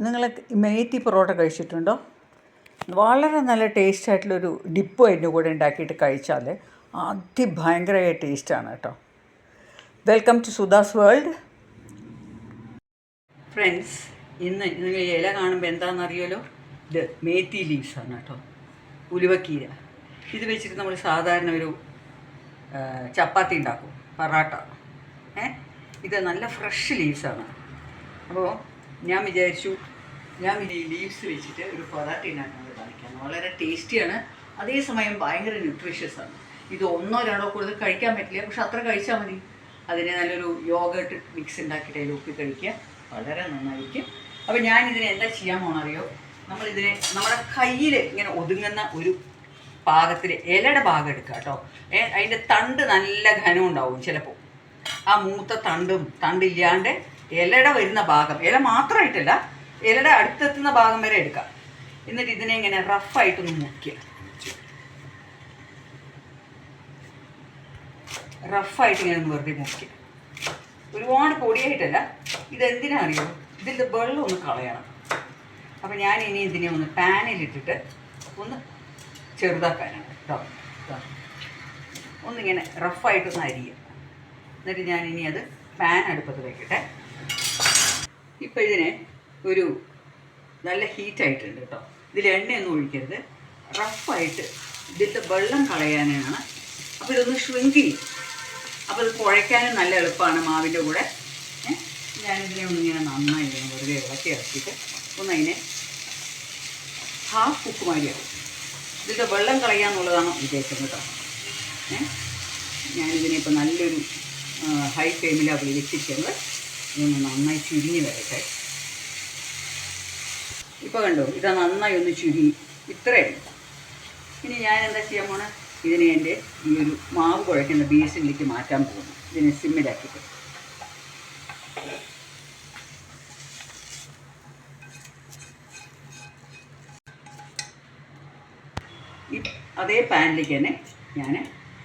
നിങ്ങൾ മേത്തി പൊറോട്ട കഴിച്ചിട്ടുണ്ടോ? വളരെ നല്ല ടേസ്റ്റ് ആയിട്ടുള്ളൊരു ഡിപ്പ് അതിന്റെ കൂടെ ഉണ്ടാക്കിയിട്ട് കഴിച്ചാൽ അതിഭയങ്കരമായ ടേസ്റ്റാണ് കേട്ടോ. Welcome to Sudha's world friends ഇന്ന് നിങ്ങൾ ഇല കാണുമ്പോൾ എന്താണെന്നറിയാലോ ഇത് മേത്തി ലീവ്സ് ആണ് കേട്ടോ. ഉലുവക്കീര. ഇത് വെച്ചിട്ട് നമ്മൾ സാധാരണ ഒരു ചപ്പാത്തി ഉണ്ടാക്കും പറാട്ട. ഏ? ഇത് നല്ല ഫ്രഷ് ലീവ്സാണ് അപ്പോൾ ഞാൻ വിചാരിച്ചു ഞാൻ ഈ ലീവ്സ് വെച്ചിട്ട് ഒരു പൊറാട്ട ഉണ്ടാക്കുന്നത് കാണിക്കാം. വളരെ ടേസ്റ്റിയാണ്. അതേസമയം ഭയങ്കര ന്യൂട്രീഷ്യസ് ആണ്. ഇത് ഒന്നോ രണ്ടോ കൂടുതൽ കഴിക്കാൻ പറ്റില്ല. പക്ഷെ അത്ര കഴിച്ചാൽ മതി. അതിന് നല്ലൊരു യോഗട്ട് മിക്സ് ഉണ്ടാക്കിയിട്ട് അതിൽ ഉപ്പി കഴിക്കുക. വളരെ നന്നായിരിക്കും. അപ്പോൾ ഞാൻ ഇതിനെ എന്താ ചെയ്യാൻ പോണറിയോ? നമ്മളിതിനെ നമ്മുടെ കയ്യിൽ ഇങ്ങനെ ഒതുങ്ങുന്ന ഒരു പാകത്തിൽ ഇലയുടെ ഭാഗം എടുക്കുക കേട്ടോ. അതിന്റെ തണ്ട് നല്ല ഘനം ഉണ്ടാവും ചിലപ്പോൾ ആ മൂത്ത തണ്ടും തണ്ടില്ലാണ്ട് ഇലയുടെ വരുന്ന ഭാഗം. ഇല മാത്രമായിട്ടല്ല ഇലയുടെ അടുത്തെത്തുന്ന ഭാഗം വരെ എടുക്കാം. എന്നിട്ട് ഇതിനെ ഇങ്ങനെ റഫായിട്ടൊന്ന് മുക്കുക റഫായിട്ട് ഇങ്ങനെ വെറുതെ മുക്കുക ഒരുപാട് പൊടിയായിട്ടല്ല ഇതെന്തിനാ അറിയോ ഇതിന്റെ വെള്ളം ഒന്ന് കളയണം. അപ്പം ഞാൻ ഇനി ഇതിനെ ഒന്ന് പാനിലിട്ടിട്ട് ഒന്ന് ചെറുതാക്കാനാണ് കേട്ടോ. ഒന്നിങ്ങനെ റഫായിട്ടൊന്ന് അരിയുക എന്നിട്ട് ഞാൻ ഇനി അത് പാൻ അടുപ്പത്ത് വെക്കട്ടെ ഇപ്പം ഇതിന് ഒരു നല്ല ഹീറ്റ് ആയിട്ടുണ്ട് കേട്ടോ ഇതിൽ എണ്ണയൊന്നും ഒഴിക്കരുത്. റഫായിട്ട് ഇതിന്റെ വെള്ളം കളയാനാണ്. അപ്പോൾ ഇതൊന്ന് ഷ്രിങ്ക് ചെയ്യും. അപ്പോൾ ഇത് കുഴയ്ക്കാനും നല്ല എളുപ്പമാണ് മാവിന്റെ കൂടെ. ഞാനിതിനെ ഒന്നിങ്ങനെ നന്നായി വെറുതെ ഇളക്കി ഇറക്കിയിട്ട് ഒന്ന് അതിനെ ഹാഫ് കുക്ക് മാതിരിയാവും ഇതിന്റെ വെള്ളം കളയാന്നുള്ളതാണ് ഉദ്ദേശം കേട്ടോ ഞാനിതിനെ ഇപ്പോൾ നല്ലൊരു ഹൈ ഫ്ലെയിമിലാണ് വെച്ചിരിക്കുന്നത് ഇതൊന്ന് നന്നായി ചുരുങ്ങി വരട്ടെ. ഇപ്പോൾ കണ്ടോ? ഇത് നന്നായി ഒന്ന് ചുരുങ്ങി. ഇത്രയും ഇനി ഞാൻ എന്താ ചെയ്യാൻ പോണ? ഇതിനെ എന്റെ ഈ ഒരു മാവ് കുഴയ്ക്കുന്ന ബേസിനിലേക്ക് മാറ്റാൻ പോകുന്നു. ഇതിനെ സിമ്മിലാക്കിയിട്ട്. അതേ പാനിലേക്ക് തന്നെ ഞാൻ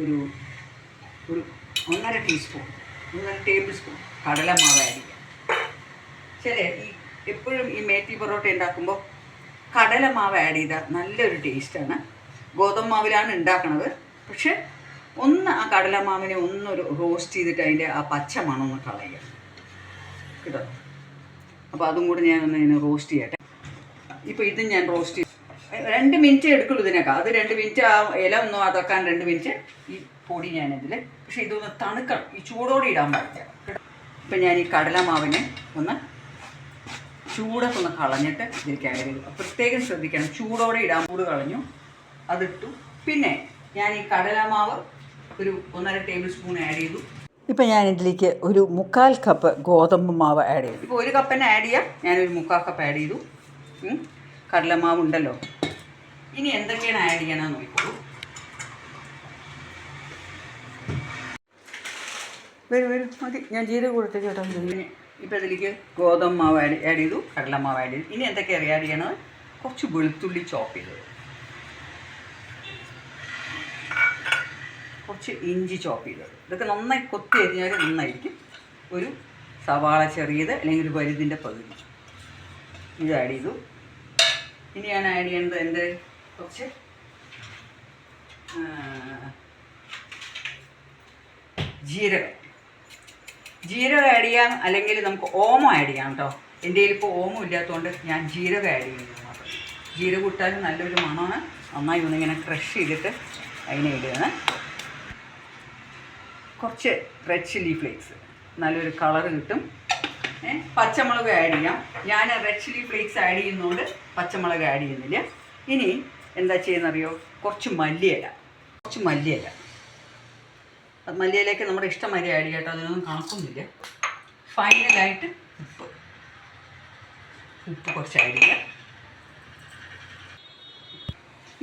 ഒരു ഒരു ഒന്നര ടീസ്പൂൺ ഒന്നര ടേബിൾ സ്പൂൺ കടലമാവ് ആഡ് ചില ഈ എപ്പോഴും ഈ മേത്തി പൊറോട്ട ഉണ്ടാക്കുമ്പോൾ കടലമാവ് ആഡ് ചെയ്താൽ നല്ലൊരു ടേസ്റ്റാണ് ഗോതമ്പ് മാവിലാണ് ഉണ്ടാക്കണത്. പക്ഷെ ഒന്ന് ആ കടലമാവിനെ ഒന്നൊരു റോസ്റ്റ് ചെയ്തിട്ട് അതിന്റെ ആ പച്ച മണമൊന്ന് കളയുക. കേട്ടോ? അപ്പോൾ അതും കൂടി ഞാനൊന്ന് ഇതിനെ റോസ്റ്റ് ചെയ്യട്ടെ. ഇപ്പോൾ ഇതും ഞാൻ റോസ്റ്റ് ചെയ്യും രണ്ട് മിനിറ്റ് എടുക്കുള്ളൂ ഇതിനൊക്കെ. അത് രണ്ട് മിനിറ്റ് ആ ഇല ഒന്നും അതൊക്കാൻ രണ്ട് മിനിറ്റ് ഈ പൊടി ഞാനിതിൽ പക്ഷേ ഇതൊന്ന് തണുക്കണം. ഈ ചൂടോടെ ഇടാൻ പാടില്ല. ഇപ്പം ഞാൻ ഈ കടലമാവിനെ ഒന്ന് ചൂടൊക്കെ ഒന്ന് കളഞ്ഞിട്ട് ഇതിൽ ആഡ് ചെയ്തു. പ്രത്യേകം ശ്രദ്ധിക്കണം. ചൂടോടെ ഇടാൻ കൂട് കളഞ്ഞു. അതിട്ടു. പിന്നെ ഞാൻ ഈ കടലമാവ് ഒരു ഒന്നര ടേബിൾ സ്പൂൺ ആഡ് ചെയ്തു. ഇപ്പം ഞാൻ ഇതിലേക്ക് ഒരു മുക്കാൽ കപ്പ് ഗോതമ്പ് മാവ് ആഡ് ചെയ്തു. ഇപ്പോൾ ഒരു കപ്പിന് ആഡ് ചെയ്യാം. ഞാനൊരു മുക്കാൽ കപ്പ് ആഡ് ചെയ്തു. കടലമാവ് ഉണ്ടല്ലോ ഇനി എന്തൊക്കെയാണ് ആഡ് ചെയ്യണമെന്ന് നോക്കിക്കോളൂ. വരും വരും. മതി. ഞാൻ ജീരകം കൊടുത്ത ചേട്ടാ ഇനി ഇപ്പം ഇതിലേക്ക് ഗോതമ്പ് മാവ് ആഡ് ആഡ് ചെയ്തു കടലമാവ് ആഡ് ചെയ്തു. ഇനി എന്തൊക്കെ ആഡ് ചെയ്യണത്? കുറച്ച് വെളുത്തുള്ളി ചോപ്പ് ചെയ്തത് കുറച്ച് ഇഞ്ചി ചോപ്പ് ചെയ്തത് ഇതൊക്കെ നന്നായി കൊത്തി അരിഞ്ഞാൽ നന്നായിരിക്കും. ഒരു സവാള ചെറിയത് അല്ലെങ്കിൽ ഒരു വലുതിന്റെ പകുതി. ഇത് ആഡ് ചെയ്തു. ഇനി ഞാൻ ആഡ് ചെയ്യേണ്ടത് എന്റെ കുറച്ച് ജീരകം. ജീരകം ആഡ് ചെയ്യാം. അല്ലെങ്കിൽ നമുക്ക് ഓമം ആഡ് ചെയ്യാം കേട്ടോ എന്റെ കയ്യിൽ ഇപ്പോൾ ഓമം ഇല്ലാത്തതുകൊണ്ട് ഞാൻ ജീരകം ആഡ് ചെയ്യുന്നു മാത്രം ജീരകം ഇട്ടാലും നല്ലൊരു മണമാണ്. നന്നായി ഒന്നിങ്ങനെ ക്രഷ് ചെയ്തിട്ട് അതിനെ ഇടുകയാണ് കുറച്ച് റെഡ് ചില്ലി ഫ്ലേക്സ് നല്ലൊരു കളർ കിട്ടും. പച്ചമുളക് ആഡ് ചെയ്യാം. ഞാൻ റെഡ് ചില്ലി ഫ്ലേക്സ് ആഡ് ചെയ്യുന്നതുകൊണ്ട് പച്ചമുളക് ആഡ് ചെയ്യുന്നില്ല. ഇനി എന്താ ചെയ്യുന്നറിയോ? കുറച്ച് മല്ലിയല. കുറച്ച് മല്ലിയില. മല്ലിയിലേക്ക് നമ്മുടെ ഇഷ്ടം മരി ആഡ് കേട്ടോ അതിനൊന്നും കണക്കൊന്നുമില്ല. ഫൈനലായിട്ട് ഉപ്പ്. ഉപ്പ് കുറച്ച് ആഡ് ചെയ്യാം.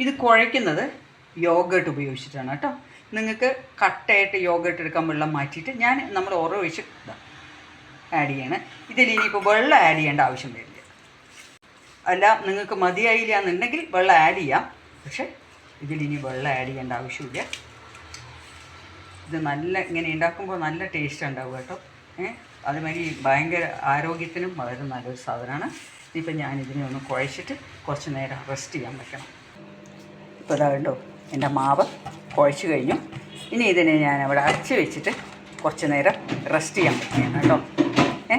ഇത് കുഴയ്ക്കുന്നത് യോഗേട്ട് ഉപയോഗിച്ചിട്ടാണ് കേട്ടോ. നിങ്ങൾക്ക് കട്ടയായിട്ട് യോഗേട്ട് എടുക്കാൻ വെള്ളം മാറ്റിയിട്ട് ഞാൻ നമ്മൾ ഓരോ ഒഴിച്ച് ആഡ് ചെയ്യണം. ഇതിൽ ഇനിയിപ്പോൾ വെള്ളം ആഡ് ചെയ്യേണ്ട ആവശ്യം വരില്ല. അല്ല നിങ്ങൾക്ക് മതിയായില്ല എന്നുണ്ടെങ്കിൽ വെള്ളം ആഡ് ചെയ്യാം. പക്ഷേ ഇതിൽ ഇനി വെള്ളം ആഡ് ചെയ്യേണ്ട ആവശ്യമില്ല. ഇത് നല്ല ഇങ്ങനെ ഉണ്ടാക്കുമ്പോൾ നല്ല ടേസ്റ്റ് ഉണ്ടാവും കേട്ടോ. ഏഹ് അതുമാതിരി ഭയങ്കര ആരോഗ്യത്തിനും വളരെ നല്ലൊരു സാധനമാണ്. ഇപ്പം ഞാനിതിനെ ഒന്ന് കുഴച്ചിട്ട് കുറച്ച് നേരം റെസ്റ്റ് ചെയ്യാൻ വെക്കണം. ഇപ്പോൾ ഇതാ കണ്ടോ എന്റെ മാവ് കുഴച്ച് കഴിഞ്ഞു. ഇനി ഇതിനെ ഞാൻ അവിടെ അടച്ച് വെച്ചിട്ട് കുറച്ച് നേരം റെസ്റ്റ് ചെയ്യാൻ വെക്കുകയാണ് കേട്ടോ. ഏ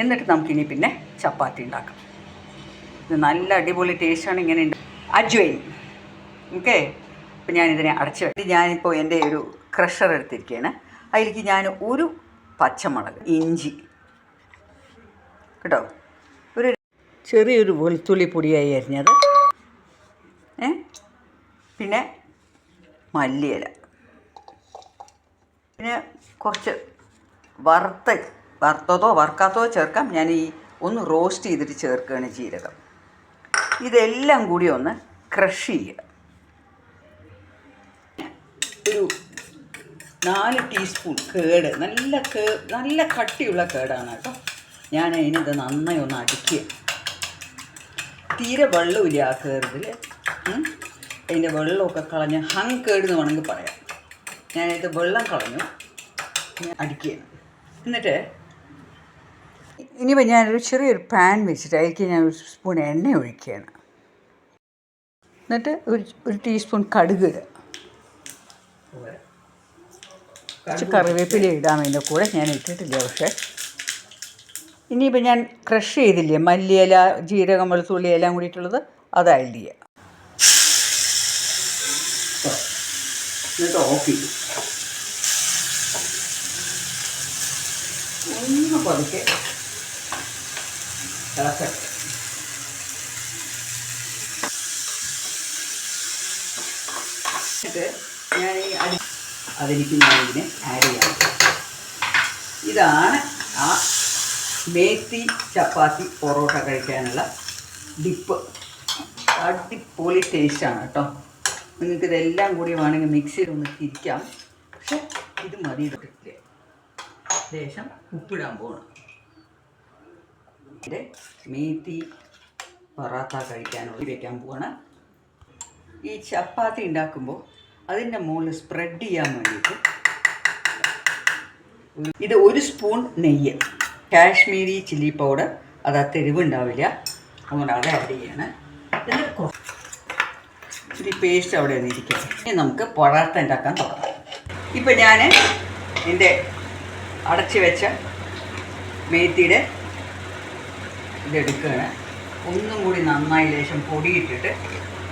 എന്നിട്ട് നമുക്കിനി പിന്നെ ചപ്പാത്തി ഉണ്ടാക്കാം. ഇത് നല്ല അടിപൊളി ടേസ്റ്റാണ് ഇങ്ങനെ ഉണ്ട്. അജ്വൈൻ ഓക്കെ അപ്പം ഞാനിതിനെ അടച്ച് ഞാനിപ്പോൾ എന്റെ ഒരു ക്രഷർ എടുത്തിരിക്കുകയാണ് അതിലേക്ക് ഞാൻ ഒരു പച്ചമുളക് ഇഞ്ചി കേട്ടോ? ഒരു ചെറിയൊരു വെളുത്തുള്ളി പൊടിയായി അരിഞ്ഞത്. ഏ? പിന്നെ മല്ലിയില. പിന്നെ കുറച്ച് വറുത്ത വറുത്തതോ വറുക്കാത്തതോ ചേർക്കാം. ഞാൻ ഈ ഒന്ന് റോസ്റ്റ് ചെയ്തിട്ട് ചേർക്കുകയാണ് ജീരകം. ഇതെല്ലാം കൂടി ഒന്ന് ക്രഷ് ചെയ്യുക. ഒരു നാല് ടീസ്പൂൺ കേട് നല്ല കേ നല്ല കട്ടിയുള്ള കേടാണ് കേട്ടോ. ഞാൻ അതിനിത് നന്നായി ഒന്ന് അടിക്കുക തീരെ വെള്ളമില്ല ആ കേറിൽ അതിന്റെ വെള്ളമൊക്കെ കളഞ്ഞ് ഹങ് കേട് എന്ന് വേണമെങ്കിൽ പറയാം. ഞാനത് വെള്ളം കളഞ്ഞു. ഞാൻ അടിക്കുകയാണ് എന്നിട്ട് ഇനിയിപ്പോൾ ഞാനൊരു ചെറിയൊരു പാൻ വെച്ചിട്ട് അതിലേക്ക് ഞാൻ ഒരു സ്പൂൺ എണ്ണ ഒഴിക്കുകയാണ്. എന്നിട്ട് ഒരു ഒരു ടീസ്പൂൺ കടുക് ഇടുക. കുറച്ച് കറിവേപ്പില ഇടാം അതിന്റെ കൂടെ. ഞാൻ ഇട്ടിട്ടില്ല പക്ഷേ. ഇനിയിപ്പോൾ ഞാൻ ക്രഷ് ചെയ്തില്ലേ? മല്ലിയില ജീരകം വെളുത്തുള്ളി എല്ലാം കൂടിയിട്ടുള്ളത് അത് ആഡ് ചെയ്യാം. ഞാൻ ഈ അടി അതിലേക്ക് ഞാനിതിനെ ആഡ് ചെയ്യാം. ഇതാണ് ആ മേത്തി ചപ്പാത്തി പൊറോട്ട കഴിക്കാനുള്ള ഡിപ്പ് അടിപൊളി ടേസ്റ്റാണ് കേട്ടോ. നിങ്ങൾക്ക് ഇതെല്ലാം കൂടി വേണമെങ്കിൽ മിക്സിയിൽ ഒന്ന് തിരിക്കാം. പക്ഷെ ഇത് മതി ശേഷം ലേശം ഉപ്പിടാൻ പോകണം ഇവിടെ മേത്തി പൊറാത്ത കഴിക്കാനുള്ള വെക്കാൻ പോവാണ്. ഈ ചപ്പാത്തി ഉണ്ടാക്കുമ്പോൾ അതിന്റെ മുകളിൽ സ്പ്രെഡ് ചെയ്യാൻ വേണ്ടിയിട്ട് ഇത് ഒരു സ്പൂൺ നെയ്യ്. കാശ്മീരി ചില്ലി പൗഡർ അത് ആ തെരുവുണ്ടാവില്ല അതുകൊണ്ട് അത് ആഡ് ചെയ്യാണ്. എന്നിട്ട് കുറച്ച് പേസ്റ്റ് അവിടെ ഒന്ന് ഇരിക്കും. ഇനി നമുക്ക് പൊറാട്ട ഉണ്ടാക്കാൻ തുടങ്ങാം ഇപ്പം ഞാൻ എന്റെ അടച്ച് വെച്ച മേത്തിയുടെ ഇതെടുക്കുകയാണ്. ഒന്നും കൂടി നന്നായി ലേശം പൊടിയിട്ടിട്ട്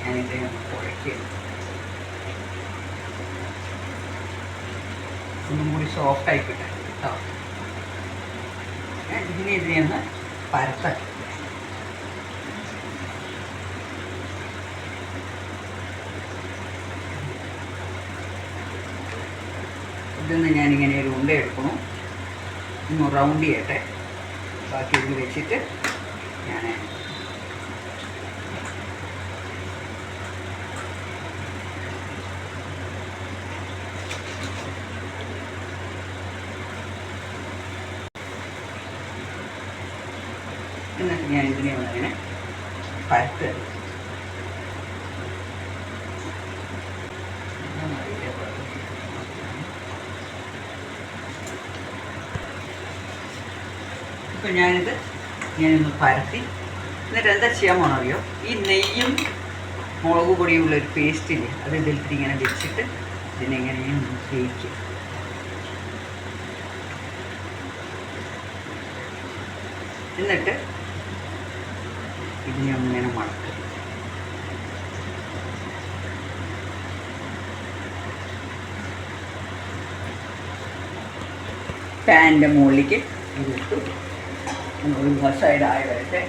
ഞാനിതിനെ ഒന്ന് ഒന്നും കൂടി സോഫ്റ്റ് ആയി കേട്ടോ ഞാൻ ഇതിനെ ഇതിനെ ഒന്ന് ഇതിൽ നിന്ന് ഞാനിങ്ങനെ ഒരു ഉണ്ട എടുക്കണു ഒന്ന് റൗണ്ട് ചെയ്യട്ടെ. ബാക്കി ഇതിൽ വെച്ചിട്ട് ഞാൻ എന്നിട്ട് ഞാൻ ഇതിനെ ഒന്നിങ്ങനെ പരത്ത് ഇപ്പം ഞാനിത് ഞാനൊന്ന് പരത്തി. എന്നിട്ട് എന്താ ചെയ്യാൻ പോകണം അറിയോ? ഈ നെയ്യും മുളക് പൊടിയുള്ള ഒരു പേസ്റ്റില്ലേ അത് ഇതിലിട്ട് ഇങ്ങനെ വെച്ചിട്ട് ഇതിനെങ്ങനെ തേക്കും എന്നിട്ട് ഇതിനെ അങ്ങനെ മടക്കും. പാന്റെ മുകളിലേക്ക് ഇതിട്ടു ഒരു സൈഡായി വരട്ടെ.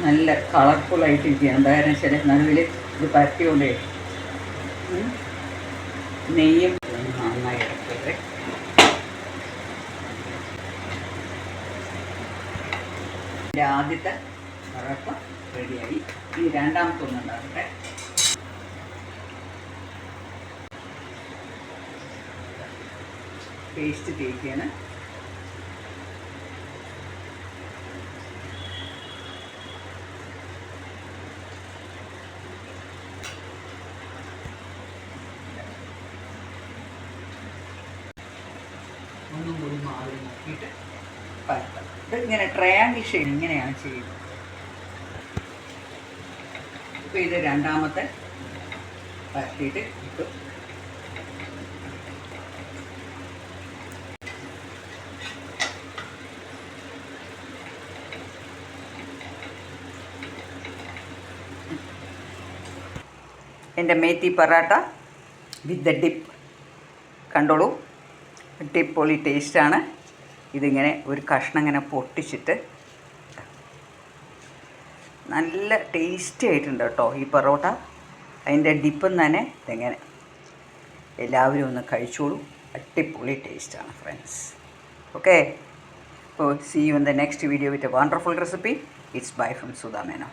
നല്ല കളർഫുള്ളായിട്ട് ഇരിക്കുകയാണ്. എന്തായാലും ശരി നല്ല ഇത് പരത്തിയോണ്ടേ. ഉം. നെയ്യും നന്നായി ഇറക്കട്ടെ എന്റെ ആദ്യത്തെ വറപ്പ് റെഡിയായി. ഇനി രണ്ടാമത്തെ ഒന്ന് ഉണ്ടാകട്ടെ പേസ്റ്റ് തേക്കാണ്. ഒന്നും കൂടി മാറി നോക്കിയിട്ട് പരത്താം. ഇങ്ങനെ ട്രയാങ്കിൾ ഷെയ്ഡ് ഇങ്ങനെയാണ് ചെയ്യുന്നത്. ഇപ്പൊ ഇത് രണ്ടാമത്തെ പരത്തിയിട്ട് ഇട്ടു. എന്റെ methi porotta with the dip കണ്ടോളൂ? ഡിപ്പ് അടിപൊളി ടേസ്റ്റാണ് ഇതിങ്ങനെ ഒരു കഷ്ണം ഇങ്ങനെ പൊട്ടിച്ചിട്ട് നല്ല ടേസ്റ്റി ആയിട്ടുണ്ട് കേട്ടോ ഈ പൊറോട്ട. അതിന്റെ ഡിപ്പ് തന്നെ ഇതെങ്ങനെ. എല്ലാവരും ഒന്ന് കഴിച്ചോളൂ. അടിപൊളി ടേസ്റ്റാണ് ഫ്രണ്ട്സ് ഓക്കെ അപ്പോൾ see you in the next video with a wonderful recipe it's bye from Sudha Menon